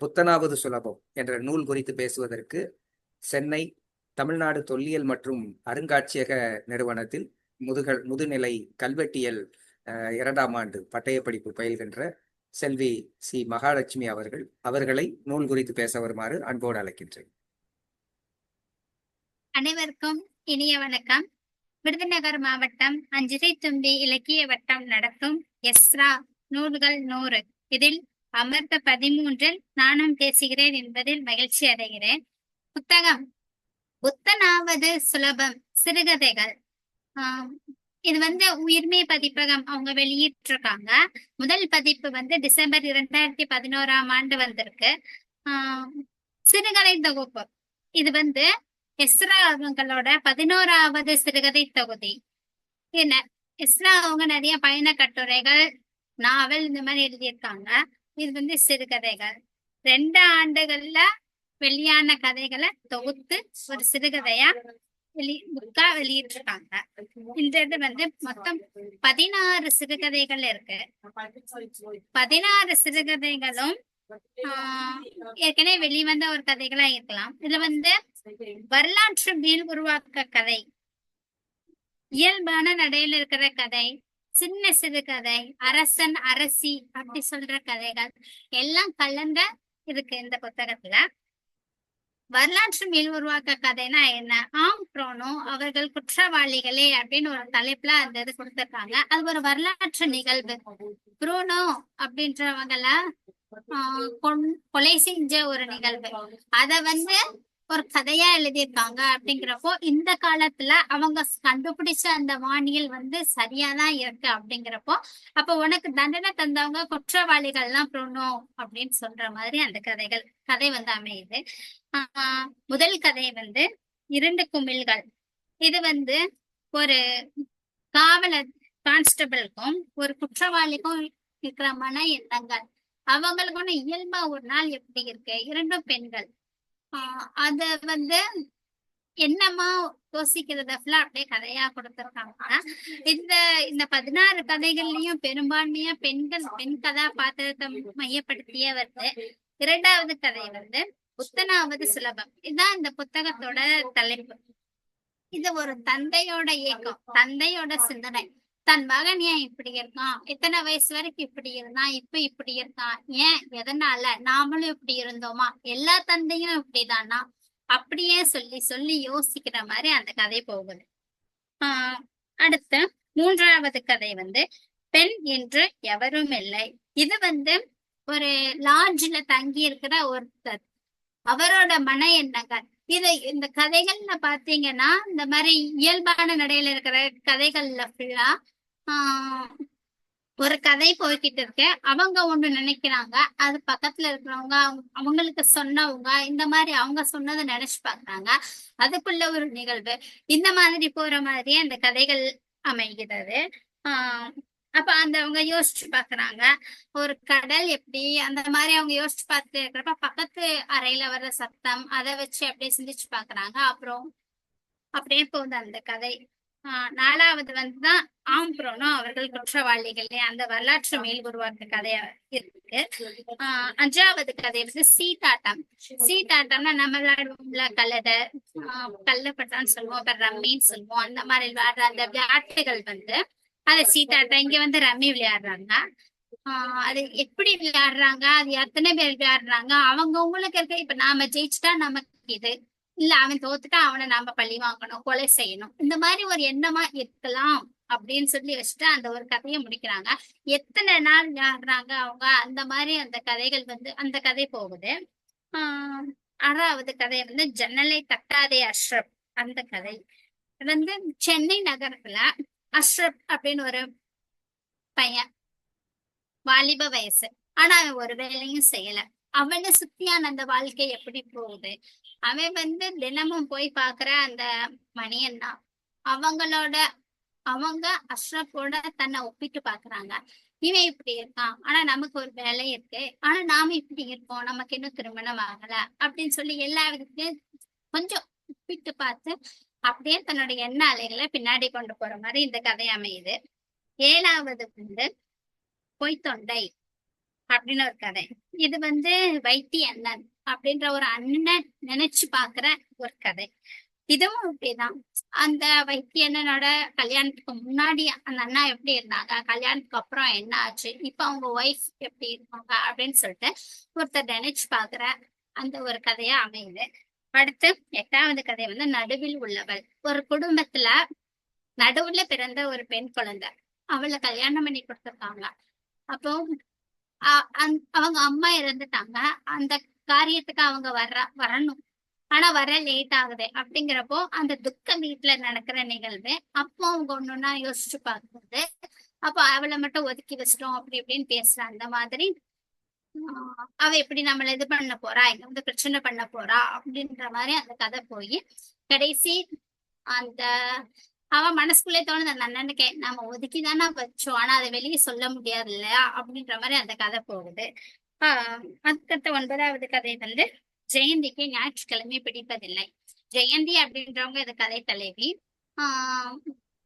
புத்தனாவது சுலபம் என்ற நூல் குறித்து பேசுவதற்கு சென்னை தமிழ்நாடு தொல்லியல் மற்றும் அருங்காட்சியக நிறுவனத்தில் முதுகல் முதுநிலை கல்வெட்டியல் இரண்டாம் ஆண்டு பட்டயப்படிப்பு பயில்கின்ற செல்வி சி. மகாலட்சுமி அவர்கள் அவர்களை நூல் குறித்து பேச வருமாறு அன்போடு அழைக்கின்றேன். அனைவருக்கும் இனிய வணக்கம். விருதுநகர் மாவட்டம் அஞ்சிரை தும்பி இலக்கிய வட்டம் நடத்தும் எஸ்ரா நூல்கள் நூறு. இதில் அமர்த்த பதிமூன்றில் நானும் பேசுகிறேன் என்பதில் மகிழ்ச்சி அடைகிறேன். புத்தகம். புத்தனாவது சுலபம் சிறுகதைகள். ஆஹ் இது வந்து உயிர்மை பதிப்பகம் அவங்க வெளியிட்டிருக்காங்க. முதல் பதிப்பு வந்து டிசம்பர் இரண்டாயிரத்தி பதினோராம் ஆண்டு வந்திருக்கு. ஆஹ் சிறுகதை தொகுப்பு. இது வந்து எஸ்ரா அவங்களோட பதினோராவது சிறுகதை தொகுதி. என்ன? எஸ்ரா அவங்க நிறைய பயண கட்டுரைகள் நாவல் இந்த மாதிரி எழுதியிருக்காங்க. இது வந்து சிறுகதைகள் ரெண்டு ஆண்டுகள்ல வெளியான கதைகளை தொகுத்து ஒரு சிறுகதையா வெளி புக்கா வெளியிட்டிருக்காங்க. இந்த இது வந்து மொத்தம் பதினாறு சிறுகதைகள் இருக்கு. பதினாறு சிறுகதைகளும் ஆஹ் ஏற்கனவே வெளிவந்த ஒரு கதைகளா இருக்கலாம். இதுல வந்து வரலாற்று மீள் உருவாக்க கதை இயல்பான நடையில இருக்கிற கதை சின்ன சிறு கதை அரசன் அரசி அப்படி சொல்ற கதைகள் எல்லாம் கலந்த இருக்கு இந்த புத்தகத்துல. வரலாற்று மீள் உருவாக்க கதைனா என்ன? ஆம் ப்ரோனோ அவர்கள் குற்றவாளிகளே அப்படின்னு ஒரு தலைப்புல அந்த இது கொடுத்திருக்காங்க. அது ஒரு வரலாற்று நிகழ்வு. ப்ரோனோ அப்படின்றவங்கள ஆஹ் கொலை செஞ்ச ஒரு நிகழ்வு. அத வந்து ஒரு கதையா எழுதியிருக்காங்க அப்படிங்கிறப்போ இந்த காலத்துல அவங்க கண்டுபிடிச்ச அந்த வானியல் வந்து சரியாதான் இருக்கு அப்படிங்கிறப்போ அப்ப உனக்கு தண்டனை தந்தவங்க குற்றவாளிகள் எல்லாம் புரோனோ அப்படின்னு சொல்ற மாதிரி அந்த கதைகள் கதை வந்து அமையுது. ஆஹ் முதல் கதை வந்து இரண்டு குமிழ்கள். இது வந்து ஒரு காவலர் கான்ஸ்டபிளுக்கும் ஒரு குற்றவாளிக்கும் இருக்கிற மன எண்ணங்கள். அவங்களுக்கு ஒண்ணு இயல்பா ஒரு நாள் எப்படி இருக்கு? இரண்டும் பெண்கள். அத வந்து என்னமா யோசிக்கிறத ஃபுல்லா அப்படியே கதையா கொடுத்துருக்காங்க. இந்த இந்த பதினாறு கதைகள்லயும் பெரும்பான்மையா பெண்கள் பெண் கதாபாத்திரத்தை மையப்படுத்தியே வருது இரண்டாவது கதை வந்து புத்தனாவது சுலபம். இதுதான் இந்த புத்தகத்தோட தலைப்பு. இது ஒரு தந்தையோட இயக்கம் தந்தையோட சிந்தனை. தன் மகன் ஏன் இப்படி இருக்கான் இத்தனை வயசு வரைக்கும் இப்படி இருந்தான்? இப்ப இப்படி இருக்கான் ஏன்? எதனால? நாமளும் இப்படி இருந்தோமா? எல்லா தந்தையும் இப்படிதானா? அப்படியே சொல்லி சொல்லி யோசிக்கிற மாதிரி அந்த கதை போகுது. ஆஹ் அடுத்து மூன்றாவது கதை வந்து பெண் என்று எவரும் இல்லை. இது வந்து ஒரு லாட்ஜ்ல தங்கி இருக்கிற ஒருத்தர். அவரோட மன எண்ணங்கள். இது இந்த கதைகள்ல பாத்தீங்கன்னா இந்த மாதிரி இயல்பான நடையில இருக்கிற கதைகள்ல ஃபுல்லா ஒரு கதை போய்கிட்டு இருக்கு. அவங்க ஒண்ணு நினைக்கிறாங்க. அது பக்கத்துல இருக்கிறவங்க அவங்க- அவங்களுக்கு சொன்னவங்க இந்த மாதிரி அவங்க சொன்னதை நினைச்சு பாக்குறாங்க அதுக்குள்ள ஒரு நிகழ்வு. இந்த மாதிரி போற மாதிரியே அந்த கதைகள் அமைகிறது. ஆஹ் அப்ப அந்த அவங்க யோசிச்சு பாக்குறாங்க ஒரு கடல் எப்படி அந்த மாதிரி அவங்க யோசிச்சு பார்த்துட்டு இருக்கிறப்ப பக்கத்து அறையில வர்ற சத்தம் அதை வச்சு அப்படியே சிந்திச்சு பாக்குறாங்க அப்புறம் அப்படியே போகுது அந்த கதை. நாலாவது வந்துதான் ஆம்புரோனோ அவர்கள் குற்றவாளிகள். அந்த வரலாற்று மேல் உருவாக்க கதையா இருக்கு. ஆஹ் அஞ்சாவது கதை வந்து சீதாட்டம். சீதாட்டம்னா நம்ம விளையாடுவோம்ல கல்லட ஆஹ் கல்லப்பட்டான்னு சொல்லுவோம் அப்புறம் ரம்மின்னு சொல்லுவோம் அந்த மாதிரி விளையாடுற அந்த விளையாட்டுகள் வந்து அது சீதாட்டம் இங்க வந்து ரம்மி விளையாடுறாங்க. ஆஹ் அது எப்படி விளையாடுறாங்க அது எத்தனை பேர் விளையாடுறாங்க அவங்க உங்களுக்கு இருக்க இப்ப நாம ஜெயிச்சுட்டா நமக்கு இது. இல்ல அவன் தோத்துட்டா அவனை நாம பழி வாங்கணும் கொலை செய்யணும். இந்த மாதிரி ஒரு எண்ணமா இருக்கலாம் அப்படின்னு சொல்லி வச்சுட்டு அந்த ஒரு கதையை முடிக்கிறாங்க. எத்தனை நாள் விளையாடுறாங்க அவங்க? அந்த மாதிரி அந்த கதைகள் வந்து அந்த கதை போகுது. ஆஹ் ஆறாவது கதை வந்து ஜன்னலை தட்டாதே அஷ்ரப் அந்த கதை. வந்து சென்னை நகரத்துல அஷ்ரப் அப்படின்னு ஒரு பையன் வாலிப வயசு. ஆனா அவன் ஒரு வேலையும் செய்யல. அவனை சுத்தியான அந்த வாழ்க்கை எப்படி போகுது? அவன் வந்து தினமும் போய் பாக்குற அந்த மணியன் தான். அவங்களோட அவங்க அஷ்ரஃபோட தன்னை ஒப்பிட்டு பாக்குறாங்க இவன் இப்படி இருக்கான். ஆனா நமக்கு ஒரு வேலை இருக்கு. ஆனா நாம இப்படி இருக்கோம். நமக்கு இன்னும் திருமணம் ஆகல அப்படின்னு சொல்லி எல்லா கொஞ்சம் ஒப்பிட்டு பார்த்து அப்படியே தன்னோட எண்ண அலைகளை பின்னாடி கொண்டு போற மாதிரி இந்த கதை அமையுது. ஏழாவது வந்து பொய்த்தொண்டை அப்படின்னு ஒரு கதை. இது வந்து வைத்திய அண்ணன் அப்படின்ற ஒரு அண்ணன் நினைச்சு பாக்குற ஒரு கதை. இதுவும் அப்படிதான் அந்த வைத்திய அண்ணனோட கல்யாணத்துக்கு முன்னாடி அந்த அண்ணா எப்படி இருந்தாங்க? கல்யாணத்துக்கு அப்புறம் என்ன ஆச்சு? இப்ப அவங்க ஒய்ஃப் எப்படி இருக்காங்க? அப்படின்னு சொல்லிட்டு ஒருத்தர் நினைச்சு பாக்குற அந்த ஒரு கதையா அமையுது. அடுத்து எட்டாவது கதை வந்து நடுவில் உள்ளவள். ஒரு குடும்பத்துல நடுவுல பிறந்த ஒரு பெண் குழந்தை. அவளை கல்யாணம் பண்ணி கொடுத்துருக்காங்க அப்போ அ- அவங்க அம்மா இறந்துட்டாங்க. அந்த காரியத்துக்கு அவங்க வர்ற வரணும். ஆனா வர லேட் ஆகுது. அப்படிங்கிறப்போ அந்த துக்க வீட்டுல நடக்கிற நிகழ்வு அப்போ அவங்க ஒண்ணுன்னா யோசிச்சு பார்க்கும்போது அப்போ அவளை மட்டும் ஒதுக்கி வச்சிட்டோம் அப்படி இப்படின்னு பேசுற அந்த மாதிரி அவ எப்படி நம்மள இது பண்ண போறா? இங்க வந்து பிரச்சனை பண்ண போறா? அப்படின்ற மாதிரி அந்த கதை போய் கடைசி அந்த அவ மனசுக்குள்ளே தோணுது அந்த அண்ணனுக்கு நம்ம ஒதுக்கி தானே வச்சோம். ஆனா அதை வெளியே சொல்ல முடியாது இல்லையா? அப்படின்ற மாதிரி அந்த கதை போகுது. ஆஹ் அதுக்கடுத்த ஒன்பதாவது கதை வந்து ஜெயந்திக்கு ஞாயிற்றுக்கிழமை பிடிப்பதில்லை. ஜெயந்தி அப்படின்றவங்க இது கதை தலைவி. ஆஹ்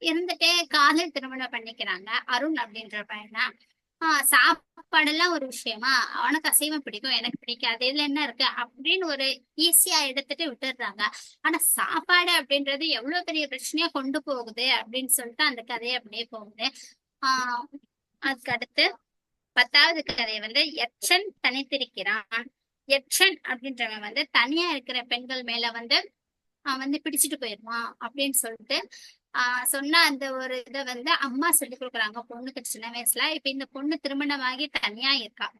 இருந்துட்டே காதல் திருமணம் பண்ணிக்கிறாங்க. அருண் அப்படின்ற பையனா? ஆஹ் சாப்பாடெல்லாம் ஒரு விஷயமா? அவனுக்கு அசைவம் பிடிக்கும் எனக்கு பிடிக்காது. இதுல என்ன இருக்கு? அப்படின்னு ஒரு ஈஸியா எடுத்துட்டு விட்டுடுறாங்க. ஆனா சாப்பாடு அப்படின்றது எவ்வளவு பெரிய பிரச்சனையா கொண்டு போகுது அப்படின்னு சொல்லிட்டு அந்த கதையை அப்படியே போகுது. ஆஹ் அதுக்கு அடுத்து பத்தாவது கதை வந்து எச்சன் தனித்திருக்கிறான். எச்சன் அப்படின்றவன் வந்து தனியா இருக்கிற பெண்கள் மேல வந்து அவன் வந்து பிடிச்சிட்டு போயிடுவான் அப்படின்னு சொல்லிட்டு ஆஹ் சொன்ன அந்த ஒரு இதை வந்து அம்மா சொல்லி கொடுக்குறாங்க. பொண்ணுக்கு சின்ன வயசுல இப்ப இந்த பொண்ணு திருமணமாகி தனியா இருக்கா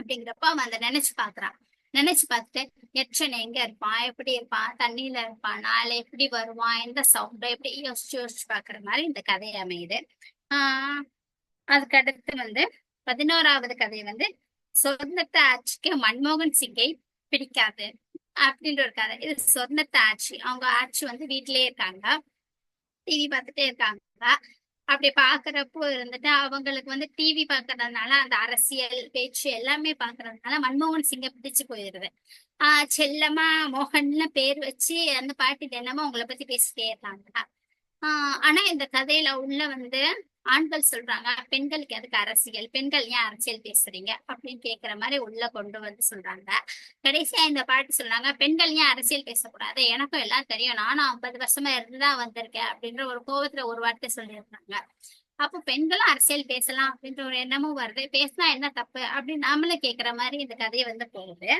அப்படிங்கிறப்ப அவன் அதை நினைச்சு பாக்குறான் நினைச்சு பார்த்துட்டு எச்சன் எங்க இருப்பான்? எப்படி இருப்பான்? தண்ணியில இருப்பான்? நாளை எப்படி வருவான்? எந்த சவுண்ட் எப்படி? யோசிச்சு யோசிச்சு பாக்குற மாதிரி இந்த கதை அமையுது. ஆஹ் அதுக்கடுத்து வந்து பதினோராவது கதை வந்து சொர்ணத்தை ஆட்சிக்கு மன்மோகன் சிங்கை பிடிக்காது அப்படின்ற ஒரு கதை. இது சொர்ணத்தை ஆட்சி. அவங்க ஆட்சி வந்து வீட்டிலேயே இருக்காங்க. டிவி பார்த்துட்டே இருக்காங்க. அப்படி பாக்குறப்போ இருந்துட்டு அவங்களுக்கு வந்து டிவி பாக்குறதுனால அந்த அரசியல் பேச்சு எல்லாமே பாக்குறதுனால மன்மோகன் சிங்கை பிடிச்சு போயிருது ஆஹ் செல்லமா மோகன்னு பேர் வச்சு அந்த பாட்டி தினமும் அவங்கள பத்தி பேசிட்டே இருக்காங்க. ஆஹ் ஆனா இந்த கதையில உள்ள வந்து ஆண்கள் சொல்றாங்க பெண்களுக்கு எதுக்கு அரசியல்? பெண்கள் ஏன் அரசியல் பேசுறீங்க? அப்படின்னு கேக்குற மாதிரி உள்ள கொண்டு வந்து சொல்றாங்க. கடைசியா இந்த பாட்டு சொல்றாங்க பெண்கள் ஏன் அரசியல் பேசக்கூடாது? எனக்கும் எல்லாம் தெரியும். நானும் ஐம்பது வருஷமா இருந்துதான் வந்திருக்கேன். அப்படின்ற ஒரு கோவத்துல ஒரு வார்த்தை சொல்லியிருந்தாங்க. அப்போ பெண்களும் அரசியல் பேசலாம் அப்படின்ற ஒரு எண்ணமும் வருது. பேசினா என்ன தப்பு அப்படின்னு நாமளும் கேக்குற மாதிரி இந்த கதையை வந்து போகுது.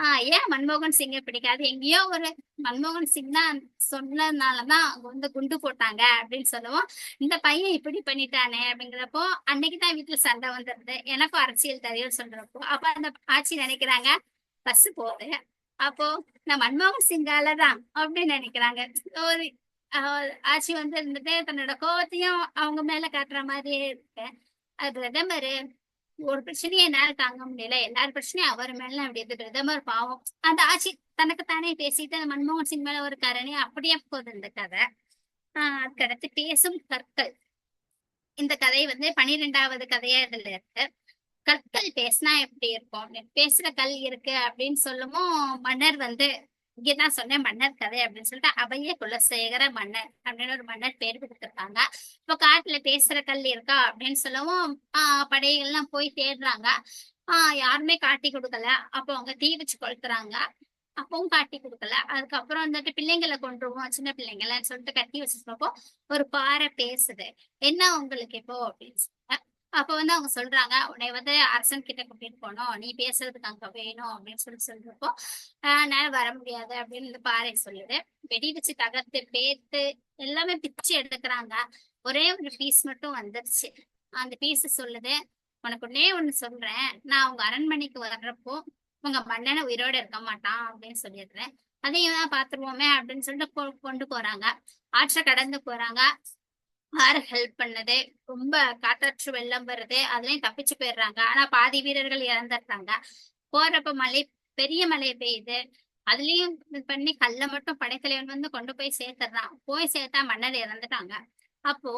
ஆஹ் ஏன் மன்மோகன் சிங்கை பிடிக்காது? எங்கேயோ ஒரு மன்மோகன் சிங் தான் சொன்னதுனாலதான் அவங்க வந்து குண்டு போட்டாங்க அப்படின்னு சொல்லுவோம். இந்த பையன் இப்படி பண்ணிட்டானே அப்படிங்கிறப்போ அன்னைக்கு தான் வீட்டுல சண்டை வந்துருது. எனக்கும் அரசியல் தெரியும் சொல்றப்போ. அப்ப அந்த ஆட்சி நினைக்கிறாங்க பஸ் போகுது. அப்போ நான் மன்மோகன் சிங்கால தான் அப்படின்னு நினைக்கிறாங்க. ஒரு ஆஹ் ஆட்சி வந்து இருந்துட்டு தன்னோட கோவத்தையும் அவங்க மேல காட்டுற மாதிரியே இருக்கு. அது பிரதமர் ஒரு பிரச்சனையை என்னால தாங்க முடியல. எல்லாரும் பிரச்சனையும் அவர் மேல அப்படி இது பிரதமர் பாவம். அந்த ஆட்சி தனக்கு தானே பேசிட்டு அந்த மன்மோகன் சிங் மேல ஒரு கரணி அப்படியே போகுது இந்த கதை. ஆஹ் அதுக்கடுத்து பேசும் கற்கள். இந்த கதை வந்து பனிரெண்டாவது கதையா இதுல இருக்கு. கற்கள் பேசினா எப்படி இருக்கும்? பேசுற கல் இருக்கு அப்படின்னு சொல்லவும் மன்னர் வந்து இங்கதான் சொன்னேன் மன்னர் கதை அப்படின்னு சொல்லிட்டு அபய குலசேகர மன்னர் அப்படின்னு ஒரு மன்னர் பேர் கொடுத்திருக்காங்க. இப்போ காட்டுல பேசுற கல் இருக்கா அப்படின்னு சொல்லவும் ஆஹ் படைகள்லாம் போய் தேடுறாங்க. ஆஹ் யாருமே காட்டி கொடுக்கல. அப்போ அவங்க தீ வச்சு கொளுத்துறாங்க. அப்பவும் காட்டி கொடுக்கல. அதுக்கப்புறம் வந்துட்டு பிள்ளைங்களை கொண்டுருவோம் சின்ன பிள்ளைங்களன்னு சொல்லிட்டு கட்டி வச்சிருக்கப்போ ஒரு பாறை பேசுது. என்ன உங்களுக்கு இப்போ அப்படின்னு அப்ப வந்து அவங்க சொல்றாங்க உன்னை வந்து அரசன் கிட்ட கூட்டிட்டு போனோம் நீ பேசுறதுக்கு அங்க வேணும். அப்படின்னு சொல்லி சொல்றப்போ என்னால வர முடியாது. அப்படின்னு பாறை சொல்லுது. வெடி வச்சு தகர்த்து பேத்து எல்லாமே பிச்சு எடுக்கிறாங்க. ஒரே ஒரு பீஸ் மட்டும் வந்துருச்சு. அந்த பீஸ் சொல்லுது உனக்கு ஒன்னே ஒண்ணு சொல்றேன். நான் உங்க அரண்மனைக்கு வர்றப்போ உங்க மன்னனை உயிரோட இருக்க மாட்டான். அப்படின்னு சொல்லிடுறேன். அதையும் தான் பாத்துருவோமே அப்படின்னு சொல்லிட்டு கொண்டு போறாங்க. ஆற்றை கடந்து போறாங்க. யாரு ஹெல்ப் பண்ணது ரொம்ப காட்டாற்று வெள்ளம் வருது அதுலயும் தப்பிச்சு போயிடுறாங்க. ஆனா பாதி வீரர்கள் இறந்துடுறாங்க போறப்ப மழை பெரிய மழை பெய்யுது. அதுலயும் இது பண்ணி கல்ல மட்டும் படைத்தலைவன் வந்து கொண்டு போய் சேர்த்துறான். போய் சேர்த்தா மன்னர் இறந்துட்டாங்க. அப்போ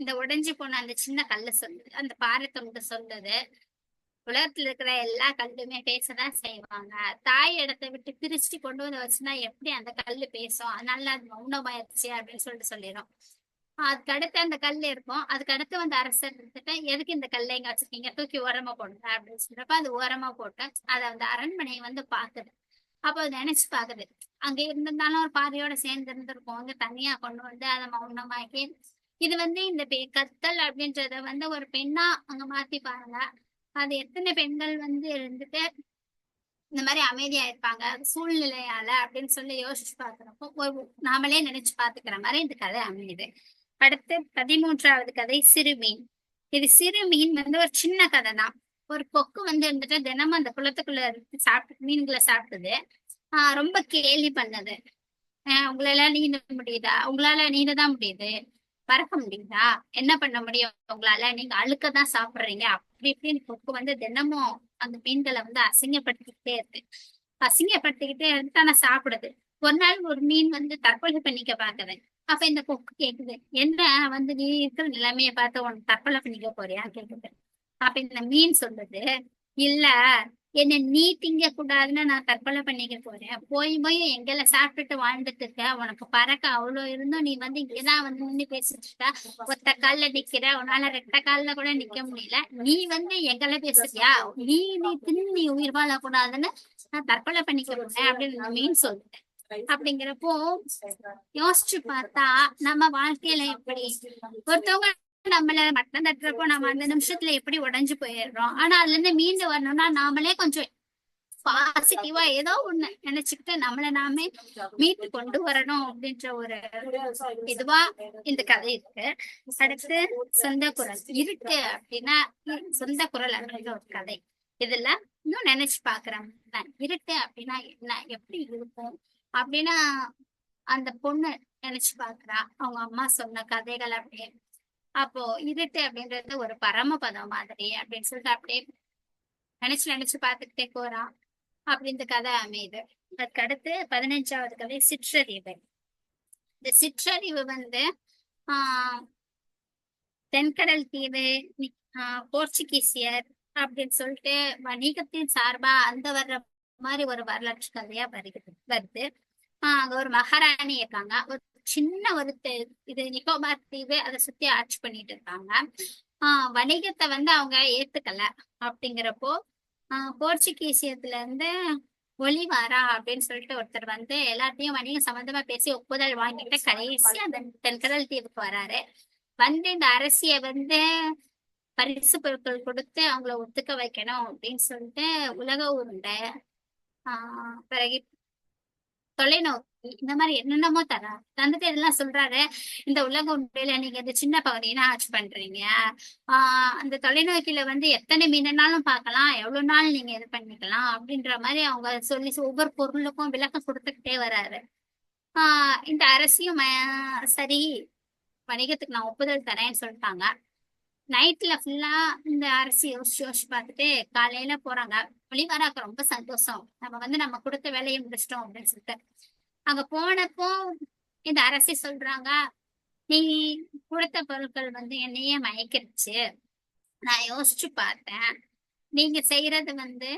இந்த உடைஞ்சு போன அந்த சின்ன கல்லு சொல்லுது அந்த பாறை துண்டு சொல்லுது. உலகத்துல இருக்கிற எல்லா கல்லுமே பேசதான் செய்வாங்க. தாய் இடத்தை விட்டு பிரிச்சு கொண்டு வந்து வச்சுன்னா எப்படி அந்த கல்லு பேசும்? அதனால அது மௌனமாயிருச்சு அப்படின்னு சொல்லிட்டு சொல்லிடும். அதுக்கு அடுத்து அந்த கல் இருக்கும். அதுக்கு அடுத்து வந்து அரசர் இருந்துட்டு எதுக்கு இந்த கல்லை எங்க வச்சிருக்கீங்க? தூக்கி ஓரமா போடுங்க அப்படின்னு சொல்றப்ப அது ஓரமா போட்டு அதை அந்த அரண்மனையை வந்து பாக்குது அப்போ அது நினைச்சு பாக்குது அங்க இருந்திருந்தாலும் ஒரு பாதையோட சேர்ந்து இருந்திருக்கும் வந்து தனியா கொண்டு வந்து அதை மௌனமாக்கி இது வந்து இந்த கத்தல் அப்படின்றத வந்து ஒரு பெண்ணா அங்க மாத்தி பாருங்க. அது எத்தனை பெண்கள் வந்து இருந்துட்டு இந்த மாதிரி அமைதியா இருப்பாங்க சூழ்நிலையால அப்படின்னு சொல்லி யோசிச்சு பாக்குறப்போ ஒரு நாமளே நினைச்சு பாத்துக்கிற மாதிரி இந்த கதை அமையுது. அடுத்து பதிமூன்றாவது கதை சிறுமீன் இது சிறு மீன் வந்து ஒரு சின்ன கதை தான் ஒரு கொக்கு வந்து இருந்துட்டு தினமும் அந்த குளத்துக்குள்ள இருந்து சாப்பிட்டு மீன்களை சாப்பிடுது. ஆஹ் ரொம்ப கேலி பண்ணது. ஆஹ் உங்களால நீந்த முடியுதா? உங்களால நீந்த தான் முடியுது. பறக்க முடியுதா? என்ன பண்ண முடியும்? உங்களால நீங்க அழுக்க தான் சாப்பிடுறீங்க. அப்படி இப்படின்னு கொக்கு வந்து தினமும் அந்த மீன்களை வந்து அசிங்கப்படுத்திக்கிட்டே இருக்கு. அசிங்கப்படுத்திக்கிட்டே இருந்து ஆனா சாப்பிடுது. ஒரு நாள் ஒரு மீன் வந்து தற்கொலை பண்ணிக்க பாக்குது அப்ப இந்த கொக்கு கேக்குது என்ன வந்து நீ இருக்கிற நிலைமைய பார்த்து உனக்கு தற்கொலை பண்ணிக்க போறியா? கேக்குது அப்ப இந்த மீன் சொல்லுது இல்ல என்ன நீ திங்க கூடாதுன்னு நான் தற்கொலை பண்ணிக்க போறேன். போய் போய் எங்கெல்ல சாப்பிட்டுட்டு வாழ்ந்துட்டு இருக்க. உனக்கு பறக்க அவ்வளவு இருந்தும் நீ வந்து இங்கதான் வந்து நின்று பேசிட்டு இருக்க? ஒத்த கால்ல நிக்கிற உன்னால ரெட்ட கால்ல கூட நிக்க முடியல. நீ வந்து எங்களை பேசுறியா? நீ நீ தின்னு நீ உயிர் வாழக்கூடாதுன்னு நான் தற்கொலை பண்ணிக்க போறேன். அப்படின்னு மீன் சொல்லுது. அப்படிங்கிறப்போ யோசிச்சு பார்த்தா நம்ம வாழ்க்கையில எப்படி? ஒருத்தவங்க நம்மள மட்டம் தட்டுறப்போ நம்ம அந்த நிமிஷத்துல எப்படி உடைஞ்சு போயிடுறோம்? ஆனா அதுல இருந்து மீண்டு வரணும்னா நாமளே கொஞ்சம் பாசிட்டிவா ஏதோ ஒண்ணு நினைச்சுக்கிட்டு நம்மள நாமே மீட்டு கொண்டு வரணும் அப்படின்ற ஒரு இதுவா இந்த கதை இருக்கு. அடுத்து சொந்த குரல். இருக்கு அப்படின்னா சொந்த குரல் அப்படின்ற ஒரு கதை. இதுல இன்னும் நினைச்சு பாக்குறேன் இருக்கு அப்படின்னா என்ன? எப்படி இருக்கும்? அப்படின்னா அந்த பொண்ணு நினைச்சு பாக்குறா. அவங்க அம்மா சொன்ன கதைகள் அப்படியே அப்போ இருட்டு அப்படின்றது ஒரு பரமபதம் மாதிரி அப்படின்னு சொல்லிட்டு அப்படியே நினைச்சு நினைச்சு பார்த்துக்கிட்டே போறான் அப்படி இந்த கதை அமையுது. அதுக்கடுத்து பதினஞ்சாவது கதை சிற்றறிவு. இந்த சிற்றறிவு வந்து ஆஹ் தென்கடல் தீவு ஆஹ் போர்ச்சுகீசியர் அப்படின்னு சொல்லிட்டு வணிகத்தின் சார்பா அந்த வர்ற மாதிரி ஒரு வரலாற்று கதையா வருகிறது வருது. அங்க ஒரு மகாராணி இருக்காங்க. ஒரு சின்ன ஒரு தெ- இது நிக்கோபார் தீவு அதை சுத்தி ஆட்சி பண்ணிட்டு இருக்காங்க. ஆஹ் வணிகத்தை வந்து அவங்க ஏத்துக்கல அப்படிங்கிறப்போ ஆஹ் போர்ச்சுகீசியத்துல இருந்து ஒலிவாரா அப்படின்னு சொல்லிட்டு ஒருத்தர் வந்து எல்லாத்தையும் வணிகம் சம்பந்தமா பேசி ஒப்புதல் வாங்கிட்டு கடைசி அந்த தென்கடல் தீவுக்கு வராரு. வந்து இந்த அரசிய வந்து பரிசு பொருட்கள் கொடுத்து அவங்கள ஒத்துக்க வைக்கணும் அப்படின்னு சொல்லிட்டு உலக உருண்டை ஆஹ் பிறகு தொலைநோக்கி இந்த மாதிரி என்னென்னமோ தர தந்துட்டு இதெல்லாம் சொல்றாரு. இந்த உலக உண்மையில நீங்க இந்த சின்ன பகுதியெல்லாம் ஆட்சி பண்றீங்க. ஆஹ் அந்த தொலைநோக்கில வந்து எத்தனை மீனாலும் பார்க்கலாம் எவ்வளவு நாள் நீங்க இது பண்ணிக்கலாம் அப்படின்ற மாதிரி அவங்க சொல்லி ஒவ்வொரு பொருளுக்கும் விளக்கம் கொடுத்துக்கிட்டே வராரு. ஆஹ் இந்த அரசியும் சரி வணிகத்துக்கு நான் ஒப்புதல் தரேன்னு சொல்லிட்டாங்க. நைட்ல ஃபுல்லா இந்த அரிசி யோசிச்சு யோசிச்சு பார்த்துட்டு காலையில போறாங்க. ஒளிவராக்கு ரொம்ப சந்தோஷம். நம்ம வந்து நம்ம கொடுத்த வேலையை முடிச்சிட்டோம் அப்படின்னு சொல்லிட்டு. அங்க போனப்போ இந்த அரசி சொல்றாங்க நீ கொடுத்த பொருட்கள் வந்து என்னையே மயக்கிருச்சு நான் யோசிச்சு பார்த்தேன். நீங்க செய்யறது வந்து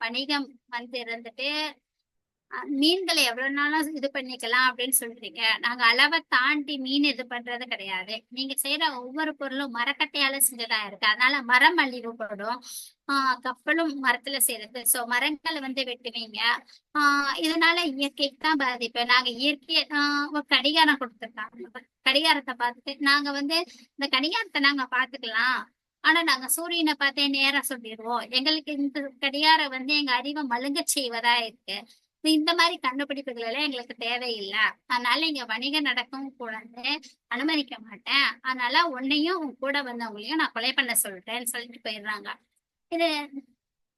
வணிகம் வந்து இருந்துட்டு மீன்களை எவ்வளவு நாளும் இது பண்ணிக்கலாம் அப்படின்னு சொல்றீங்க. நாங்க அளவை தாண்டி மீன் இது பண்றது கிடையாது. நீங்க செய்யற ஒவ்வொரு பொருளும் மரக்கட்டையால செஞ்சதா இருக்கு. அதனால மரம் அழிவுபடும் ஆஹ் கப்பலும் மரத்துல செய்யறது சோ மரங்களை வந்து வெட்டுவீங்க. ஆஹ் இதனால இயற்கைக்கு தான் பாதிப்பு. நாங்க இயற்கை ஆஹ் கடிகாரம் கொடுத்துருக்காங்க. கடிகாரத்தை பார்த்துட்டு நாங்க வந்து இந்த கடிகாரத்தை நாங்க பாத்துக்கலாம் ஆனா நாங்க சூரியனை பார்த்தே நேரம் சொல்லிடுவோம். எங்களுக்கு இந்த கடிகாரம் வந்து எங்க அறிவை மழுங்க செய்வதா இருக்கு. இந்த மாதிரி கண்டுபிடிப்புகள் எல்லாம் எங்களுக்கு தேவையில்லை. அதனால இங்க வணிகம் நடக்கும் கூடாது அனுமதிக்க மாட்டேன். அதனால உன்னையும் உன் கூட வந்தவங்களையும் நான் கொலை பண்ண சொல்றேன்னு சொல்லிட்டு போயிடுறாங்க. இது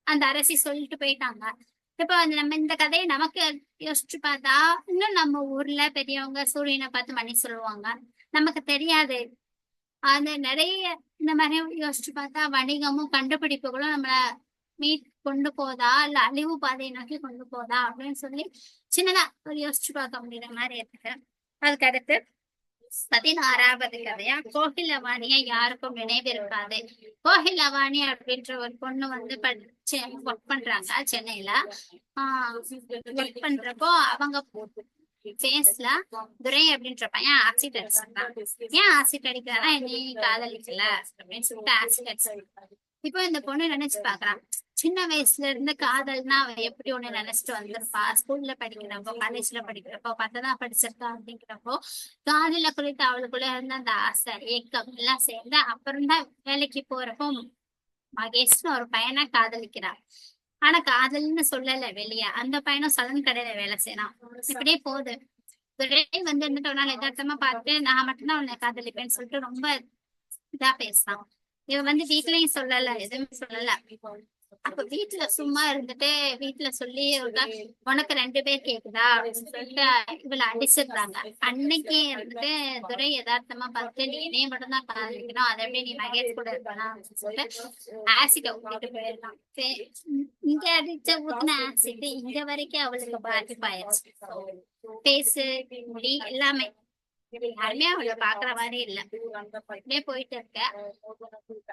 அந்த அரசி சொல்லிட்டு போயிட்டாங்க. இப்ப வந்து நம்ம இந்த கதையை நமக்கு யோசிச்சு பார்த்தா இன்னும் நம்ம ஊர்ல பெரியவங்க சூரியனை பார்த்து மணி சொல்லுவாங்க. நமக்கு தெரியாது. அது நிறைய இந்த மாதிரி யோசிச்சு பார்த்தா வணிகமும் கண்டுபிடிப்புகளும் நம்மள மீட் கொண்டு போதா? இல்ல அழிவு பாதையை நோக்கி கொண்டு போதா? அப்படின்னு சொல்லி சின்னதா ஒரு யோசிச்சு பார்க்க முடியுற மாதிரி இருக்கு. அதுக்கு அடுத்து பதினாறாவது கதையா? கோகிலவாணிய யாருக்கும் நினைவு இருக்காது கோகிலவாணி அப்படின்ற ஒரு பொண்ணு வந்து ஒர்க் பண்றாங்க சென்னையில. ஆஹ் ஒர்க் பண்றப்போ அவங்க ஃபேஸ்ல துரை அப்படின்ற பையன் ஆசிட் அடிச்சிருக்கான். ஏன் ஆசிட் அடிக்கிறானா நீ காதலிக்கல அப்படின்னு சொல்லிட்டு ஆசிட் அடிச்சிருக்கான். இப்போ இந்த பொண்ணு நினைச்சு பாக்குறான் சின்ன வயசுல இருந்து காதல்னா அவன் எப்படி ஒண்ணு நினைச்சிட்டு வந்திருப்பா? ஸ்கூல்ல படிக்கிறப்போ காலேஜ்ல படிக்கிறப்போ பத்ததான் படிச்சிருக்கா அப்படிங்கிறப்போ காதல குறித்து அவளுக்குள்ள இருந்த அந்த ஆசை ஏக்கம் எல்லாம் சேர்ந்து அப்புறம் தான் வேலைக்கு போறப்போ மகேஷ்னு ஒரு பையனை காதலிக்கிறான் ஆனா காதல்னு சொல்லல வெளியே. அந்த பையனும் சலன் கடையில வேலை செய்யறான் இப்படியே போகுது. துரை வந்து இருந்துட்டு ஒரு நாள் எதார்த்தமா பார்த்து நான் மட்டும்தான் உன்னை காதலிப்பேன்னு சொல்லிட்டு ரொம்ப இதா பேசுறான். இவன் வந்து வீட்லயும் சொல்லல எதுவுமே சொல்லல. அப்ப வீட்டுல சும்மா இருந்துட்டு வீட்டுல சொல்லி உனக்கு ரெண்டு பேர் கேக்குதா? அப்படின்னு சொல்லிட்டு இவளை அடிச்சிடுறாங்க. அன்னைக்கு இருந்துட்டு துரை யதார்த்தமா பார்த்து நீ என்னைய மட்டும் தான் காதலிக்கணும் அதை எப்படி நீ மகேஷ் கூட இருக்கலாம் அப்படின்னு சொல்லிட்டு ஆசிட ஊத்திட்டு போயிடலாம் இங்க அடிச்ச ஊத்தின ஆசிட் இங்க வரைக்கும் அவளுக்கு பாதிப்பாயிருச்சு. பேசு முடி எல்லாமே. யாருமே அவளை பாக்குற மாதிரி இல்ல. அப்படியே போயிட்டு இருக்க.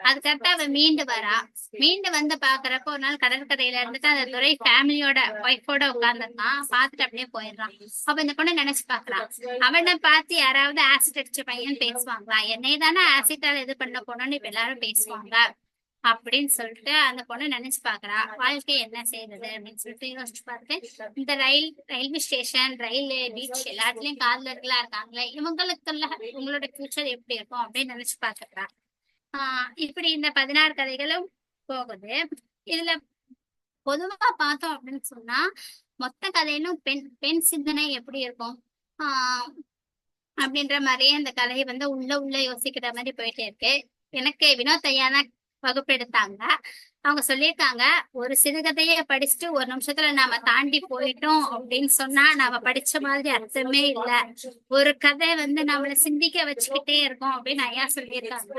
அதுக்கடுத்து அவ மீண்டு வரா. மீண்டு வந்து பாக்குறப்ப ஒரு நாள் கடற்கரையில இருந்துட்டு அந்த துறை ஃபேமிலியோட ஒய்ஃபோட உட்கார்ந்துருக்கான் பாத்துட்டு அப்படியே போயிடுறான். அப்ப இந்த பொண்ணு நினைச்சு பாக்குறான் அவனை பார்த்து யாராவது ஆசிட் அடிச்ச பையன் பேசுவாங்களா? என்னை தானே ஆசிட்டால இது பண்ண போனோம்னு இப்ப எல்லாரும் பேசுவாங்க. அப்படின்னு சொல்லிட்டு அந்த பொண்ணு நினைச்சு பாக்குறா. வாழ்க்கை என்ன செய்யறது அப்படின்னு சொல்லிட்டு யோசிச்சு பார்த்து இந்த rail railway station rail beach எல்லாத்துலயும் காதலர்களா இருக்காங்களே இவங்களுக்குள்ள உங்களோட ஃபியூச்சர் எப்படி இருக்கும் அப்படின்னு நினைச்சு பாக்குறா ஆஹ் இப்படி இந்த பதினாறு கதைகளும் போகுது. இதுல பொதுவா பார்த்தோம் அப்படின்னு சொன்னா மொத்த கதையிலும் பெண் பெண் சிந்தனை எப்படி இருக்கும்? ஆஹ் அப்படின்ற மாதிரியே அந்த கதையை வந்து உள்ள உள்ள யோசிக்கிற மாதிரி போயிட்டே இருக்கு. எனக்கு வினோத் ஐயா தான் வகுப்பெடுத்தாங்க. அவங்க சொல்லியிருக்காங்க ஒரு சிறுகதையை படிச்சுட்டு ஒரு நிமிஷத்துல நாம தாண்டி போயிட்டோம் அப்படின்னு சொன்னா நாம படிச்ச மாதிரி அர்த்தமே இல்ல. ஒரு கதை வந்து நம்மள சிந்திக்க வச்சுக்கிட்டே இருக்கோம் அப்படின்னு ஐயா சொல்லியிருக்காங்க.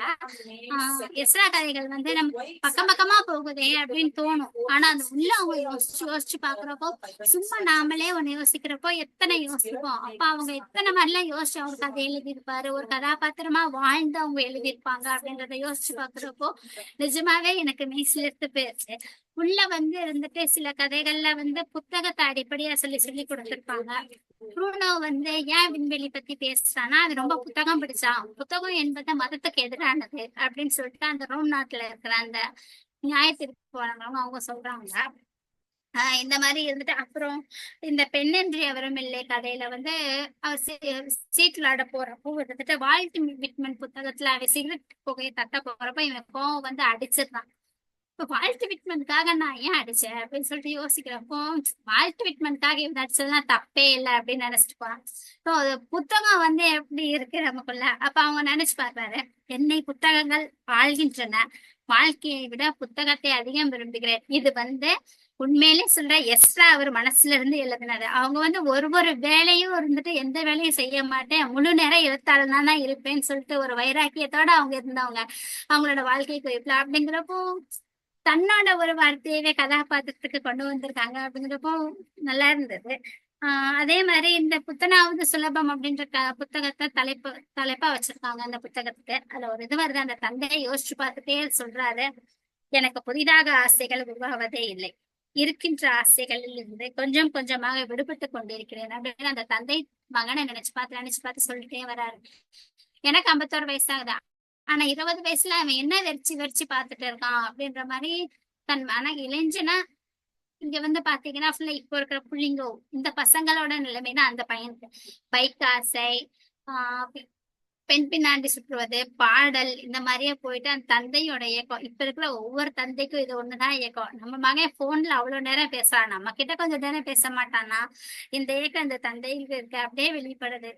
ஆஹ் எஸ்ரா கதைகள் வந்து நம்ம பக்கம் பக்கமா போகுதே அப்படின்னு தோணும். ஆனா அது உள்ள அவங்க யோசிச்சு யோசிச்சு பாக்குறப்போ சும்மா நாமளே ஒண்ணு யோசிக்கிறப்போ எத்தனை யோசிப்போம்? அப்ப அவங்க எத்தனை மாதிரிலாம் யோசிச்சு அவங்க கதை எழுதியிருப்பாரு? ஒரு கதாபாத்திரமா வாழ்ந்து அவங்க எழுதியிருப்பாங்க அப்படின்றத யோசிச்சு பாக்குறப்போ நிஜமாவே எனக்கு மெய்சிலிருந்து போயிருச்சு உள்ள வந்து இருந்துட்டு சில கதைகள்ல வந்து புத்தகத்தை அடிப்படையா சொல்லி சொல்லி கொடுத்திருப்பாங்க. ப்ரூனோ வந்து ஏன் விண்வெளி பத்தி பேசுறான்னா அது ரொம்ப புத்தகம் படிச்சான் புத்தகம் என்பது மதத்துக்கு எதிரானது அப்படின்னு சொல்லிட்டு அந்த ரோம் நாட்டுல இருக்கிற அந்த நியாயத்திற்கு போறவங்க அவங்க சொல்றாங்க. ஆஹ் இந்த மாதிரி இருந்துட்டு அப்புறம் இந்த பெண்ணன்றி அவரும் இல்லை கதையில வந்து அவர் சீட்டில் ஆட போறப்போ இருந்துட்டு வாழ்த்து விட்மன் புத்தகத்துல அவ சிகரெட் புகையை தட்ட போறப்ப இவன் கோவம் வந்து அடிச்சிருந்தான் இப்ப விட்மனுக்காக நான் ஏன் அடிச்சேன் அப்படின்னு சொல்லிட்டு யோசிக்கிறப்போ வாழ்த்து விட்மனுக்காக இவன் அடிச்சதுலாம் தப்பே இல்லை அப்படின்னு நினைச்சிட்டு ஸோ அது புத்தகம் வந்து எப்படி இருக்கு நமக்குள்ள? அப்ப அவங்க நினைச்சு பார்ப்பாரு என்னை புத்தகங்கள் வாழ்கின்றன. வாழ்க்கையை விட புத்தகத்தை அதிகம் விரும்புகிறேன். இது வந்து உண்மையிலே சொல்ற எஸ்ரா அவர் மனசுல இருந்து எழுதினாரு அவங்க வந்து ஒரு ஒரு வேலையும் இருந்துட்டு எந்த வேலையும் செய்ய மாட்டேன். முழு நேரம் எழுத்தாளனா தான் இருப்பேன்னு சொல்லிட்டு ஒரு வைராக்கியத்தோட அவங்க இருந்தவங்க. அவங்களோட வாழ்க்கை குறிப்புல அப்படிங்கிறப்போ தன்னோட ஒரு வார்த்தையவே கதாபாத்திரத்துக்கு கொண்டு வந்திருக்காங்க அப்படிங்கிறப்போ நல்லா இருந்தது. ஆஹ் அதே மாதிரி இந்த புத்தனாவது சுலபம் அப்படின்ற க புத்தகத்தை தலைப்பு தலைப்பா வச்சிருக்காங்க அந்த புத்தகத்துக்கு. அதுல ஒரு இது வருது அந்த தந்தையை யோசிச்சு பார்த்துட்டே சொல்றாரு எனக்கு புதிதாக ஆசைகள் உருவாவதே இல்லை. இருக்கின்ற ஆசைகளில் இருந்து கொஞ்சம் கொஞ்சமாக விடுபட்டு கொண்டிருக்கிறேன் அப்படின்னு அந்த தந்தை மகனை நினைச்சு பார்த்து நினைச்சு பார்த்து சொல்லிட்டே வராரு. எனக்கு ஐம்பத்தோரு வயசாகுது. ஆனா இருபது வயசுல அவன் என்ன வெறிச்சு வெறிச்சு பாத்துட்டு இருக்கான் அப்படின்ற மாதிரி தன் மன இளைஞனா இங்க வந்து பாத்தீங்கன்னா ஃபுல்லா இப்போ இருக்கிற பிள்ளைங்க இந்த பசங்களோட நிலைமை தான் அந்த பையனுக்கு பைக் ஆசை ஆஹ் பெண் பின்னாண்டி சுற்றுவது பாடல் இந்த மாதிரியே போயிட்டு அந்த தந்தையோட இயக்கம். இப்ப இருக்கிற ஒவ்வொரு தந்தைக்கும் இது ஒண்ணுதான் இயக்கம். நம்ம மகன் போன்ல அவ்வளவு நேரம் பேசுறான். நம்ம கிட்ட கொஞ்சம் நேரம் பேச மாட்டானா இந்த இயக்கம் இந்த தந்தைக்கு இருக்கு. அப்படியே வெளிப்படுது.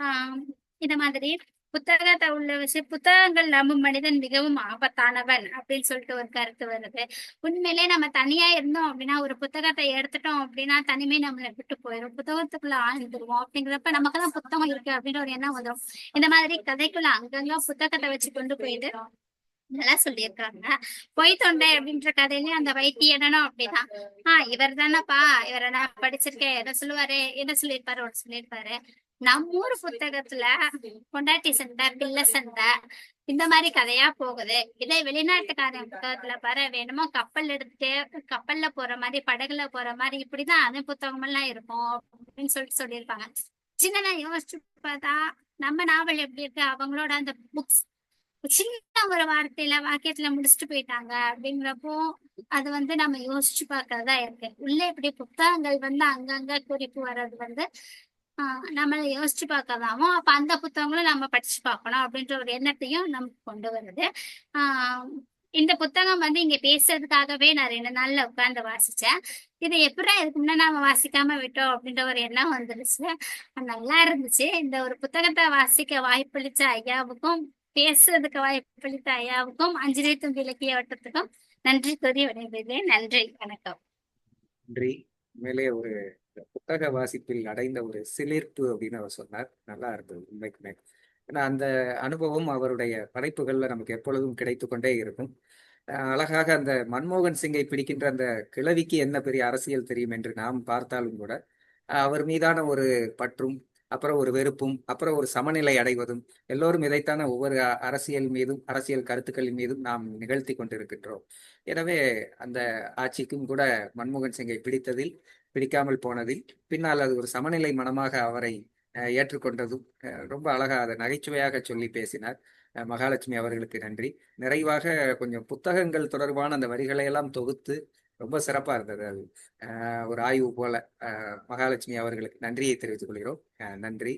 ஆஹ் இந்த மாதிரி புத்தகத்தை உள்ள வச்சு புத்தகங்கள் நம்ம மனிதன் மிகவும் ஆபத்தானவன் அப்படின்னு சொல்லிட்டு ஒரு கருத்து வருது. உண்மையிலே நம்ம தனியா இருந்தோம் அப்படின்னா ஒரு புத்தகத்தை எடுத்துட்டோம் அப்படின்னா தனிமை நம்மளை விட்டு போயிடும் புத்தகத்துக்குள்ள ஆழ்ந்துருவோம் அப்படிங்கிறப்ப நமக்குதான் புத்தகம் இருக்கு அப்படின்ற ஒரு எண்ணம் வந்துடும் இந்த மாதிரி கதைக்குள்ள அங்கங்க புத்தகத்தை வச்சு கொண்டு போயிட்டு நல்லா சொல்லியிருக்காங்க. பொய் தொண்டை அப்படின்ற கதையிலயும் அந்த வைத்தியனும் அப்படிதான் ஆஹ் இவர் தானப்பா இவரை நான் படிச்சிருக்கேன். என்ன சொல்லுவாரு? என்ன சொல்லியிருப்பாரு? ஒன்று சொல்லியிருப்பாரு. நம்ம ஊர் புத்தகத்துல பொண்டாட்டி சண்டை பிள்ளை சண்டை இந்த மாதிரி கதையா போகுது. இதே வெளிநாட்டுக்காரன் புத்தகத்துல பாரு வேணுமோ கப்பல் எடுத்துட்டு கப்பல்ல போற மாதிரி படகுல போற மாதிரி இப்படிதான் அது புத்தகம் எல்லாம் இருக்கும் அப்படின்னு சொல்லிட்டு சொல்லியிருப்பாங்க. சின்னதா யோசிச்சு பார்த்தா நம்ம நாவல் எப்படி இருக்கு? அவங்களோட அந்த புக்ஸ் சின்ன ஒரு வார்த்தையில வாக்கியத்துல முடிச்சுட்டு போயிட்டாங்க அப்படிங்கிறப்போ அது வந்து நம்ம யோசிச்சு பார்க்கறதா இருக்கு. உள்ள இப்படி புத்தகங்கள் வந்து அங்கங்க குறிப்பு வர்றது வந்து நம்மளை யோசிச்சு பார்க்கறதாவும் அப்ப அந்த புத்தகங்களும் நம்ம படிச்சு பார்க்கணும் அப்படின்ற ஒரு எண்ணத்தையும் நமக்கு கொண்டு வருது. ஆஹ் இந்த புத்தகம் வந்து இங்க பேசுறதுக்காகவே நான் ரெண்டு நாள்ல உட்கார்ந்து வாசிச்சேன். இது எப்படா இதுக்கு முன்ன நாம வாசிக்காம விட்டோம் அப்படின்ற ஒரு எண்ணம் வந்துருச்சு. நல்லா இருந்துச்சு. இந்த ஒரு புத்தகத்தை வாசிக்க வாய்ப்பளிச்ச ஐயாவுக்கும் பேசுறதுக்கு வாய்ப்பளித்த ஐயாவுக்கும் அஞ்சலி தும்பி இலக்கிய வட்டத்துக்கும் நன்றி கூறி விடைபெறுகிறேன். நன்றி. வணக்கம். நன்றி. மேலே ஒரு புத்தக வாசிப்பில் அடைந்த ஒரு சிலிர்ப்பு அப்படின்னு அவர் சொன்னார். நல்லா இருந்தது உண்மைக்குமே. ஏன்னா அந்த அனுபவம் அவருடைய படைப்புகள்ல நமக்கு எப்பொழுதும் கிடைத்து கொண்டே இருக்கும். அஹ் அழகாக அந்த மன்மோகன் சிங்கை பிடிக்கின்ற அந்த கிழவிக்கு என்ன பெரிய அரசியல் தெரியும் என்று நாம் பார்த்தாலும் கூட அவர் மீதான ஒரு பற்றும் அப்புறம் ஒரு வெறுப்பும் அப்புறம் ஒரு சமநிலை அடைவதும் எல்லோரும் இதைத்தான ஒவ்வொரு அரசியல் மீதும் அரசியல் கருத்துக்களின் மீதும் நாம் நிகழ்த்தி கொண்டிருக்கின்றோம். எனவே அந்த ஆட்சிக்கும் கூட மன்மோகன் சிங்கை பிடித்ததில் பிடிக்காமல் போனதில் பின்னால் அது ஒரு சமநிலை மனமாக அவரை ஏற்றுக்கொண்டதும் ரொம்ப அழகாக அதை நகைச்சுவையாக சொல்லி பேசினார். மகாலட்சுமி அவர்களுக்கு நன்றி. நிறைவாக கொஞ்சம் புத்தகங்கள் தொடர்பான அந்த வரிகளை எல்லாம் தொகுத்து ரொம்ப சிறப்பா இருந்தது அது. ஒரு ஆய்வு போல மகாலட்சுமி அவர்களுக்கு நன்றியை தெரிவித்துக் கொள்கிறோம். நன்றி.